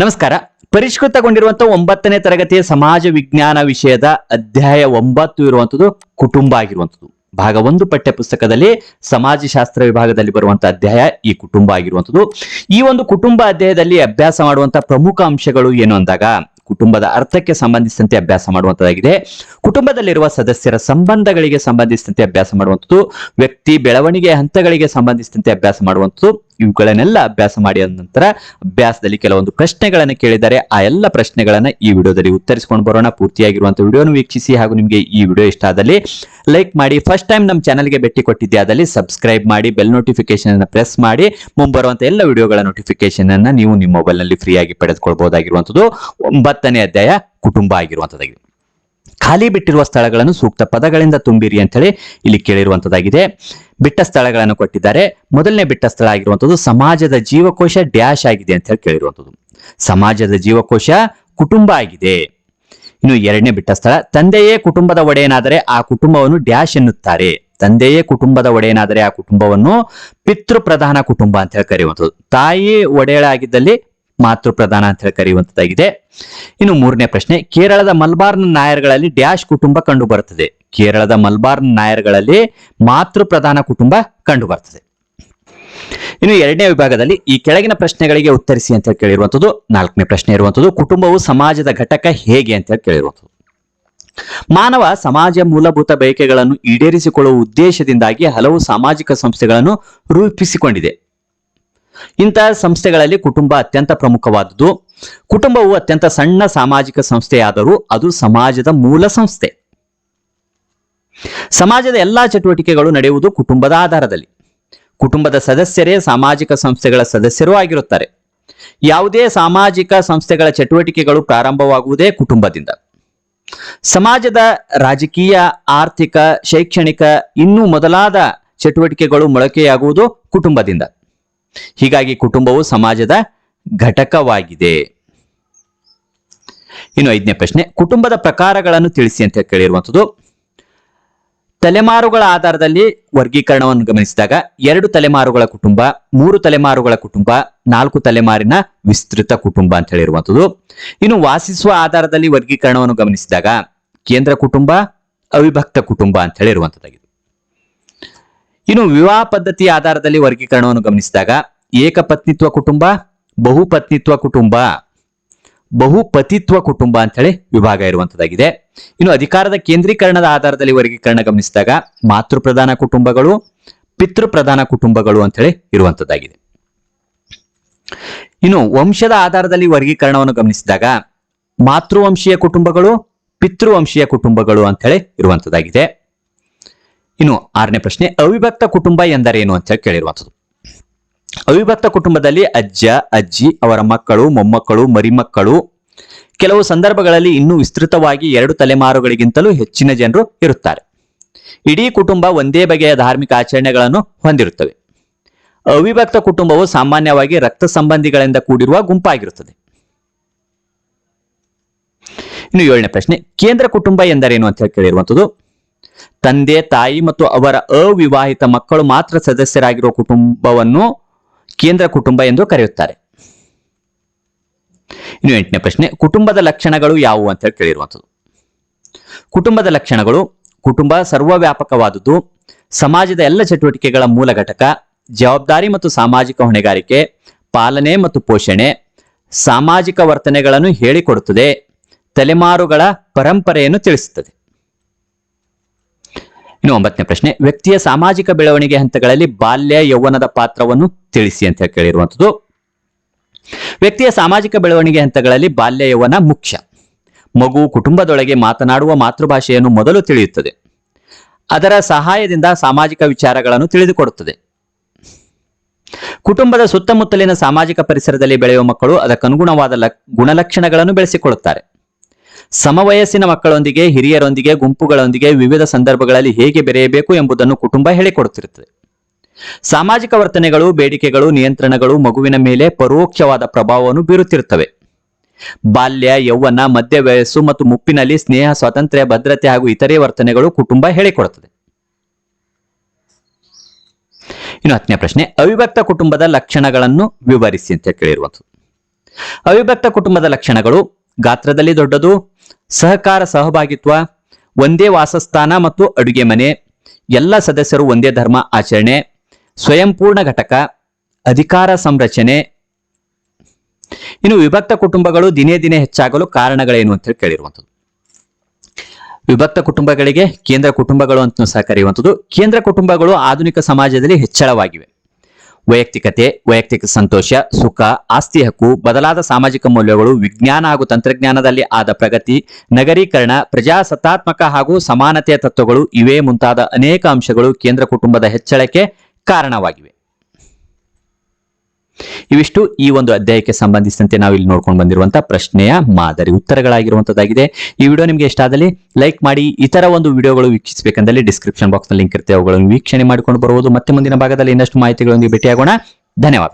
ನಮಸ್ಕಾರ. ಪರಿಷ್ಕೃತಗೊಂಡಿರುವಂತಹ ಒಂಬತ್ತನೇ ತರಗತಿಯ ಸಮಾಜ ವಿಜ್ಞಾನ ವಿಷಯದ ಅಧ್ಯಾಯ ಒಂಬತ್ತು ಇರುವಂತದ್ದು ಕುಟುಂಬ ಆಗಿರುವಂತದ್ದು ಭಾಗ ಒಂದು ಪಠ್ಯ ಪುಸ್ತಕದಲ್ಲಿ ಸಮಾಜಶಾಸ್ತ್ರ ವಿಭಾಗದಲ್ಲಿ ಬರುವಂತಹ ಅಧ್ಯಾಯ ಈ ಕುಟುಂಬ ಆಗಿರುವಂತದ್ದು ಈ ಒಂದು ಕುಟುಂಬ ಅಧ್ಯಾಯದಲ್ಲಿ ಅಭ್ಯಾಸ ಮಾಡುವಂತಹ ಪ್ರಮುಖ ಅಂಶಗಳು ಏನು ಅಂದಾಗ, ಕುಟುಂಬದ ಅರ್ಥಕ್ಕೆ ಸಂಬಂಧಿಸಿದಂತೆ ಅಭ್ಯಾಸ ಮಾಡುವಂತದ್ದಾಗಿದೆ ಕುಟುಂಬದಲ್ಲಿರುವ ಸದಸ್ಯರ ಸಂಬಂಧಗಳಿಗೆ ಸಂಬಂಧಿಸಿದಂತೆ ಅಭ್ಯಾಸ ಮಾಡುವಂಥದ್ದು. ವ್ಯಕ್ತಿ ಬೆಳವಣಿಗೆ ಹಂತಗಳಿಗೆ ಸಂಬಂಧಿಸಿದಂತೆ ಅಭ್ಯಾಸ ಮಾಡುವಂಥದ್ದು. ಇವುಗಳನ್ನೆಲ್ಲ ಅಭ್ಯಾಸ ಮಾಡಿದ ನಂತರ ಅಭ್ಯಾಸದಲ್ಲಿ ಕೆಲವೊಂದು ಪ್ರಶ್ನೆಗಳನ್ನು ಕೇಳಿದ್ದಾರೆ ಆ ಎಲ್ಲ ಪ್ರಶ್ನೆಗಳನ್ನ ಈ ವಿಡಿಯೋದಲ್ಲಿ ಉತ್ತರಿಸಿಕೊಂಡು ಬರೋಣ. ಪೂರ್ತಿಯಾಗಿರುವಂತಹ ವಿಡಿಯೋನು ವೀಕ್ಷಿಸಿ ಹಾಗೂ ನಿಮಗೆ ಈ ವಿಡಿಯೋ ಇಷ್ಟ ಆದಲ್ಲಿ ಲೈಕ್ ಮಾಡಿ. ಫಸ್ಟ್ ಟೈಮ್ ನಮ್ಮ ಚಾನಲ್ಗೆ ಭೇಟಿ ಕೊಟ್ಟಿದ್ದೆ ಆದಲ್ಲಿ ಸಬ್ಸ್ಕ್ರೈಬ್ ಮಾಡಿ ಬೆಲ್ ನೋಟಿಫಿಕೇಶನ್ ಅನ್ನು ಪ್ರೆಸ್ ಮಾಡಿ ಮುಂಬರುವಂತಹ ಎಲ್ಲ ವಿಡಿಯೋಗಳ ನೋಟಿಫಿಕೇಶನ್ ಅನ್ನ ನೀವು ನಿಮ್ಮ ಮೊಬೈಲ್ನಲ್ಲಿ ಫ್ರೀ ಪಡೆದುಕೊಳ್ಬಹುದಾಗಿರುವಂತದ್ದು. ಒಂಬತ್ತನೇ ಅಧ್ಯಾಯ ಕುಟುಂಬ ಆಗಿರುವಂತದ್ದಾಗಿದೆ ಖಾಲಿ ಬಿಟ್ಟಿರುವ ಸ್ಥಳಗಳನ್ನು ಸೂಕ್ತ ಪದಗಳಿಂದ ತುಂಬಿರಿ ಅಂತ ಹೇಳಿ ಇಲ್ಲಿ ಕೇಳಿರುವಂತದ್ದಾಗಿದೆ ಬಿಟ್ಟ ಸ್ಥಳಗಳನ್ನು ಕೊಟ್ಟಿದ್ದಾರೆ. ಮೊದಲನೇ ಬಿಟ್ಟ ಸ್ಥಳ ಆಗಿರುವಂತದ್ದು ಸಮಾಜದ ಜೀವಕೋಶ ಡ್ಯಾಶ್ ಆಗಿದೆ ಅಂತ ಹೇಳಿ ಕೇಳಿರುವಂತದ್ದು ಸಮಾಜದ ಜೀವಕೋಶ ಕುಟುಂಬ ಆಗಿದೆ. ಇನ್ನು ಎರಡನೇ ಬಿಟ್ಟ ಸ್ಥಳ, ತಂದೆಯೇ ಕುಟುಂಬದ ಒಡೆಯನಾದರೆ ಆ ಕುಟುಂಬವನ್ನು ಡ್ಯಾಶ್ ಎನ್ನುತ್ತಾರೆ. ತಂದೆಯೇ ಕುಟುಂಬದ ಒಡೆಯನಾದರೆ ಆ ಕುಟುಂಬವನ್ನು ಪಿತೃ ಪ್ರಧಾನ ಕುಟುಂಬ ಅಂತ ಹೇಳಿ ಕರೆಯುವಂಥದ್ದು. ತಾಯಿ ಒಡೆಯಳಾಗಿದ್ದಲ್ಲಿ ಮಾತೃ ಪ್ರಧಾನ ಅಂತ ಹೇಳಿ ಕರೆಯುವಂತದ್ದಾಗಿದೆ. ಇನ್ನು ಮೂರನೇ ಪ್ರಶ್ನೆ, ಕೇರಳದ ಮಲ್ಬಾರ್ನ ನಾಯರ್ಗಳಲ್ಲಿ ಡ್ಯಾಶ್ ಕುಟುಂಬ ಕಂಡು ಬರುತ್ತದೆ ಕೇರಳದ ಮಲ್ಬಾರ್ನ ನಾಯರ್ಗಳಲ್ಲಿ ಮಾತೃ ಪ್ರಧಾನ ಕುಟುಂಬ ಕಂಡು ಬರ್ತದೆ ಇನ್ನು ಎರಡನೇ ವಿಭಾಗದಲ್ಲಿ ಈ ಕೆಳಗಿನ ಪ್ರಶ್ನೆಗಳಿಗೆ ಉತ್ತರಿಸಿ ಅಂತ ಹೇಳಿ ಕೇಳಿರುವಂತದ್ದು, ನಾಲ್ಕನೇ ಪ್ರಶ್ನೆ ಇರುವಂತದ್ದು, ಕುಟುಂಬವು ಸಮಾಜದ ಘಟಕ ಹೇಗೆ ಅಂತ ಹೇಳಿ ಕೇಳಿರುವಂತದ್ದು. ಮಾನವ ಸಮಾಜ ಮೂಲಭೂತ ಬಯಕೆಗಳನ್ನು ಈಡೇರಿಸಿಕೊಳ್ಳುವ ಉದ್ದೇಶದಿಂದಾಗಿ ಹಲವು ಸಾಮಾಜಿಕ ಸಂಸ್ಥೆಗಳನ್ನು ರೂಪಿಸಿಕೊಂಡಿದೆ. ಇಂತಹ ಸಂಸ್ಥೆಗಳಲ್ಲಿ ಕುಟುಂಬ ಅತ್ಯಂತ ಪ್ರಮುಖವಾದುದು ಕುಟುಂಬವು ಅತ್ಯಂತ ಸಣ್ಣ ಸಾಮಾಜಿಕ ಸಂಸ್ಥೆಯಾದರೂ ಅದು ಸಮಾಜದ ಮೂಲ ಸಂಸ್ಥೆ. ಸಮಾಜದ ಎಲ್ಲಾ ಚಟುವಟಿಕೆಗಳು ನಡೆಯುವುದು ಕುಟುಂಬದ ಆಧಾರದಲ್ಲಿ. ಕುಟುಂಬದ ಸದಸ್ಯರೇ ಸಾಮಾಜಿಕ ಸಂಸ್ಥೆಗಳ ಸದಸ್ಯರೂ ಆಗಿರುತ್ತಾರೆ. ಯಾವುದೇ ಸಾಮಾಜಿಕ ಸಂಸ್ಥೆಗಳ ಚಟುವಟಿಕೆಗಳು ಪ್ರಾರಂಭವಾಗುವುದೇ ಕುಟುಂಬದಿಂದ. ಸಮಾಜದ ರಾಜಕೀಯ, ಆರ್ಥಿಕ, ಶೈಕ್ಷಣಿಕ ಇನ್ನೂ ಮೊದಲಾದ ಚಟುವಟಿಕೆಗಳು ಮೊಳಕೆಯಾಗುವುದು ಕುಟುಂಬದಿಂದ. ಹೀಗಾಗಿ ಕುಟುಂಬವು ಸಮಾಜದ ಘಟಕವಾಗಿದೆ. ಇನ್ನು ಐದನೇ ಪ್ರಶ್ನೆ, ಕುಟುಂಬದ ಪ್ರಕಾರಗಳನ್ನು ತಿಳಿಸಿ ಅಂತ ಕೇಳಿರುವಂಥದ್ದು. ತಲೆಮಾರುಗಳ ಆಧಾರದಲ್ಲಿ ವರ್ಗೀಕರಣವನ್ನು ಗಮನಿಸಿದಾಗ ಎರಡು ತಲೆಮಾರುಗಳ ಕುಟುಂಬ, ಮೂರು ತಲೆಮಾರುಗಳ ಕುಟುಂಬ, ನಾಲ್ಕು ತಲೆಮಾರಿನ ವಿಸ್ತೃತ ಕುಟುಂಬ ಅಂತ ಹೇಳಿರುವಂಥದ್ದು. ಇನ್ನು ವಾಸಿಸುವ ಆಧಾರದಲ್ಲಿ ವರ್ಗೀಕರಣವನ್ನು ಗಮನಿಸಿದಾಗ ಕೇಂದ್ರ ಕುಟುಂಬ, ಅವಿಭಕ್ತ ಕುಟುಂಬ ಅಂತ ಹೇಳಿರುವಂಥದ್ದಾಗಿದೆ. ಇನ್ನು ವಿವಾಹ ಪದ್ಧತಿಯ ಆಧಾರದಲ್ಲಿ ವರ್ಗೀಕರಣವನ್ನು ಗಮನಿಸಿದಾಗ ಏಕಪತ್ನಿತ್ವ ಕುಟುಂಬ, ಬಹುಪತ್ನಿತ್ವ ಕುಟುಂಬ, ಬಹುಪತಿತ್ವ ಕುಟುಂಬ ಅಂತ ಹೇಳಿ ವಿಭಾಗ ಇರುವಂತದ್ದಾಗಿದೆ ಇನ್ನು ಅಧಿಕಾರದ ಕೇಂದ್ರೀಕರಣದ ಆಧಾರದಲ್ಲಿ ವರ್ಗೀಕರಣ ಗಮನಿಸಿದಾಗ ಮಾತೃ ಪ್ರಧಾನ ಕುಟುಂಬಗಳು ಪಿತೃ ಪ್ರಧಾನ ಕುಟುಂಬಗಳು ಅಂತ ಹೇಳಿ ಇರುವಂತದ್ದಾಗಿದೆ ಇನ್ನು ವಂಶದ ಆಧಾರದಲ್ಲಿ ವರ್ಗೀಕರಣವನ್ನು ಗಮನಿಸಿದಾಗ ಮಾತೃವಂಶೀಯ ಕುಟುಂಬಗಳು, ಪಿತೃವಂಶೀಯ ಕುಟುಂಬಗಳು ಅಂತ ಹೇಳಿ ಇರುವಂತದ್ದಾಗಿದೆ ಇನ್ನು ಆರನೇ ಪ್ರಶ್ನೆ, ಅವಿಭಕ್ತ ಕುಟುಂಬ ಎಂದರೇನು ಅಂತ ಕೇಳಿರುವಂಥದ್ದು. ಅವಿಭಕ್ತ ಕುಟುಂಬದಲ್ಲಿ ಅಜ್ಜ, ಅಜ್ಜಿ, ಅವರ ಮಕ್ಕಳು, ಮೊಮ್ಮಕ್ಕಳು, ಮರಿಮಕ್ಕಳು, ಕೆಲವು ಸಂದರ್ಭಗಳಲ್ಲಿ ಇನ್ನೂ ವಿಸ್ತೃತವಾಗಿ ಎರಡು ತಲೆಮಾರುಗಳಿಗಿಂತಲೂ ಹೆಚ್ಚಿನ ಜನರು ಇರುತ್ತಾರೆ. ಇಡೀ ಕುಟುಂಬ ಒಂದೇ ಬಗೆಯ ಧಾರ್ಮಿಕ ಆಚರಣೆಗಳನ್ನು ಹೊಂದಿರುತ್ತವೆ. ಅವಿಭಕ್ತ ಕುಟುಂಬವು ಸಾಮಾನ್ಯವಾಗಿ ರಕ್ತ ಸಂಬಂಧಿಗಳಿಂದ ಕೂಡಿರುವ ಗುಂಪಾಗಿರುತ್ತದೆ. ಇನ್ನು ಏಳನೇ ಪ್ರಶ್ನೆ, ಕೇಂದ್ರ ಕುಟುಂಬ ಎಂದರೇನು ಅಂತ ಕೇಳಿರುವಂಥದ್ದು. ತಂದೆ, ತಾಯಿ ಮತ್ತು ಅವರ ಅವಿವಾಹಿತ ಮಕ್ಕಳು ಮಾತ್ರ ಸದಸ್ಯರಾಗಿರುವ ಕುಟುಂಬವನ್ನು ಕೇಂದ್ರ ಕುಟುಂಬ ಎಂದು ಕರೆಯುತ್ತಾರೆ. ಇನ್ನು ಎಂಟನೇ ಪ್ರಶ್ನೆ, ಕುಟುಂಬದ ಲಕ್ಷಣಗಳು ಯಾವುವು ಅಂತ ಹೇಳಿ ಕೇಳಿರುವಂಥದ್ದು. ಕುಟುಂಬದ ಲಕ್ಷಣಗಳು, ಕುಟುಂಬ ಸರ್ವವ್ಯಾಪಕವಾದುದು ಸಮಾಜದ ಎಲ್ಲ ಚಟುವಟಿಕೆಗಳ ಮೂಲ ಘಟಕ, ಜವಾಬ್ದಾರಿ ಮತ್ತು ಸಾಮಾಜಿಕ ಹೊಣೆಗಾರಿಕೆ, ಪಾಲನೆ ಮತ್ತು ಪೋಷಣೆ, ಸಾಮಾಜಿಕ ವರ್ತನೆಗಳನ್ನು ಹೇಳಿಕೊಡುತ್ತದೆ, ತಲೆಮಾರುಗಳ ಪರಂಪರೆಯನ್ನು ತಿಳಿಸುತ್ತದೆ. ಇನ್ನು ಒಂಬತ್ತನೇ ಪ್ರಶ್ನೆ, ವ್ಯಕ್ತಿಯ ಸಾಮಾಜಿಕ ಬೆಳವಣಿಗೆ ಹಂತಗಳಲ್ಲಿ ಬಾಲ್ಯ ಯೌವನದ ಪಾತ್ರವನ್ನು ತಿಳಿಸಿ ಅಂತ ಕೇಳಿರುವಂತದ್ದು ವ್ಯಕ್ತಿಯ ಸಾಮಾಜಿಕ ಬೆಳವಣಿಗೆ ಹಂತಗಳಲ್ಲಿ ಬಾಲ್ಯ ಯೌವನ ಮುಖ್ಯ. ಮಗು ಕುಟುಂಬದೊಳಗೆ ಮಾತನಾಡುವ ಮಾತೃಭಾಷೆಯನ್ನು ಮೊದಲು ತಿಳಿಯುತ್ತದೆ. ಅದರ ಸಹಾಯದಿಂದ ಸಾಮಾಜಿಕ ವಿಚಾರಗಳನ್ನು ತಿಳಿದುಕೊಡುತ್ತದೆ. ಕುಟುಂಬದ ಸುತ್ತಮುತ್ತಲಿನ ಸಾಮಾಜಿಕ ಪರಿಸರದಲ್ಲಿ ಬೆಳೆಯುವ ಮಕ್ಕಳು ಅದಕ್ಕನುಗುಣವಾದ ಲಕ್, ಗುಣಲಕ್ಷಣಗಳನ್ನು ಬೆಳೆಸಿಕೊಳ್ಳುತ್ತಾರೆ. ಸಮವಯಸ್ಸಿನ ಮಕ್ಕಳೊಂದಿಗೆ, ಹಿರಿಯರೊಂದಿಗೆ, ಗುಂಪುಗಳೊಂದಿಗೆ ವಿವಿಧ ಸಂದರ್ಭಗಳಲ್ಲಿ ಹೇಗೆ ಬೆರೆಯಬೇಕು ಎಂಬುದನ್ನು ಕುಟುಂಬ ಹೇಳಿಕೊಡುತ್ತಿರುತ್ತದೆ. ಸಾಮಾಜಿಕ ವರ್ತನೆಗಳು, ಬೇಡಿಕೆಗಳು, ನಿಯಂತ್ರಣಗಳು, ಮಗುವಿನ ಮೇಲೆ ಪರೋಕ್ಷವಾದ ಪ್ರಭಾವವನ್ನು ಬೀರುತ್ತಿರುತ್ತವೆ. ಬಾಲ್ಯ, ಯೌವನ ಮಧ್ಯ ವಯಸ್ಸು ಮತ್ತು ಮುಪ್ಪಿನಲ್ಲಿ ಸ್ನೇಹ, ಸ್ವಾತಂತ್ರ್ಯ, ಭದ್ರತೆ ಹಾಗೂ ಇತರೆ ವರ್ತನೆಗಳು ಕುಟುಂಬ ಹೇಳಿಕೊಡುತ್ತದೆ. ಇನ್ನು ಹತ್ತನೇ ಪ್ರಶ್ನೆ, ಅವಿಭಕ್ತ ಕುಟುಂಬದ ಲಕ್ಷಣಗಳನ್ನು ವಿವರಿಸಿ ಅಂತ ಕೇಳಿರುವಂಥದ್ದು. ಅವಿಭಕ್ತ ಕುಟುಂಬದ ಲಕ್ಷಣಗಳು ಗಾತ್ರದಲ್ಲಿ ದೊಡ್ಡದು. ಸಹಕಾರ ಸಹಭಾಗಿತ್ವ, ಒಂದೇ ವಾಸಸ್ಥಾನ ಮತ್ತು ಅಡುಗೆ ಮನೆ. ಎಲ್ಲ ಸದಸ್ಯರು ಒಂದೇ ಧರ್ಮ ಆಚರಣೆ. ಸ್ವಯಂಪೂರ್ಣ ಘಟಕ, ಅಧಿಕಾರ ಸಂರಚನೆ. ಇನ್ನು ವಿಭಕ್ತ ಕುಟುಂಬಗಳು ದಿನೇ ದಿನೇ ಹೆಚ್ಚಾಗಲು ಕಾರಣಗಳೇನು ಅಂತ ಹೇಳಿ ಕೇಳಿರುವಂಥದ್ದು. ವಿಭಕ್ತ ಕುಟುಂಬಗಳಿಗೆ ಕೇಂದ್ರ ಕುಟುಂಬಗಳು ಅಂತ ಸಹ ಕರೆಯುವಂಥದ್ದು. ಕೇಂದ್ರ ಕುಟುಂಬಗಳು ಆಧುನಿಕ ಸಮಾಜದಲ್ಲಿ ಹೆಚ್ಚಳವಾಗಿವೆ. ವೈಯಕ್ತಿಕತೆ, ವೈಯಕ್ತಿಕ ಸಂತೋಷ, ಸುಖ, ಆಸ್ತಿ ಹಕ್ಕು, ಬದಲಾದ ಸಾಮಾಜಿಕ ಮೌಲ್ಯಗಳು, ವಿಜ್ಞಾನ ಹಾಗೂ ತಂತ್ರಜ್ಞಾನದಲ್ಲಿ ಆದ ಪ್ರಗತಿ, ನಗರೀಕರಣ, ಪ್ರಜಾಸತ್ತಾತ್ಮಕ ಹಾಗೂ ಸಮಾನತೆಯ ತತ್ವಗಳು ಇವೇ ಮುಂತಾದ ಅನೇಕ ಅಂಶಗಳು ಕೇಂದ್ರ ಕುಟುಂಬದ ಹೆಚ್ಚಳಕ್ಕೆ ಕಾರಣವಾಗಿವೆ. ಇವಿಷ್ಟು ಈ ಒಂದು ಅಧ್ಯಾಯಕ್ಕೆ ಸಂಬಂಧಿಸಿದಂತೆ ನಾವು ಇಲ್ಲಿ ನೋಡ್ಕೊಂಡು ಬಂದಿರುವಂತಹ ಪ್ರಶ್ನೆಯ ಮಾದರಿ ಉತ್ತರಗಳಾಗಿರುವಂತದ್ದಾಗಿದೆ. ಈ ವಿಡಿಯೋ ನಿಮಗೆ ಇಷ್ಟ ಆದಲ್ಲಿ ಲೈಕ್ ಮಾಡಿ, ಇತರ ಒಂದು ವಿಡಿಯೋಗಳು ವೀಕ್ಷಿಸಬೇಕಂದಲ್ಲಿ ಡಿಸ್ಕ್ರಿಪ್ಷನ್ ಬಾಕ್ಸ್ನಲ್ಲಿ ಲಿಂಕ್ ಇರುತ್ತೆ ಅವುಗಳನ್ನು ವೀಕ್ಷಣೆ ಮಾಡಿಕೊಂಡು ಬರುವುದು ಮತ್ತೆ ಮುಂದಿನ ಭಾಗದಲ್ಲಿ ಇನ್ನಷ್ಟು ಮಾಹಿತಿಗಳೊಂದಿಗೆ ಭೇಟಿಯಾಗೋಣ. ಧನ್ಯವಾದ.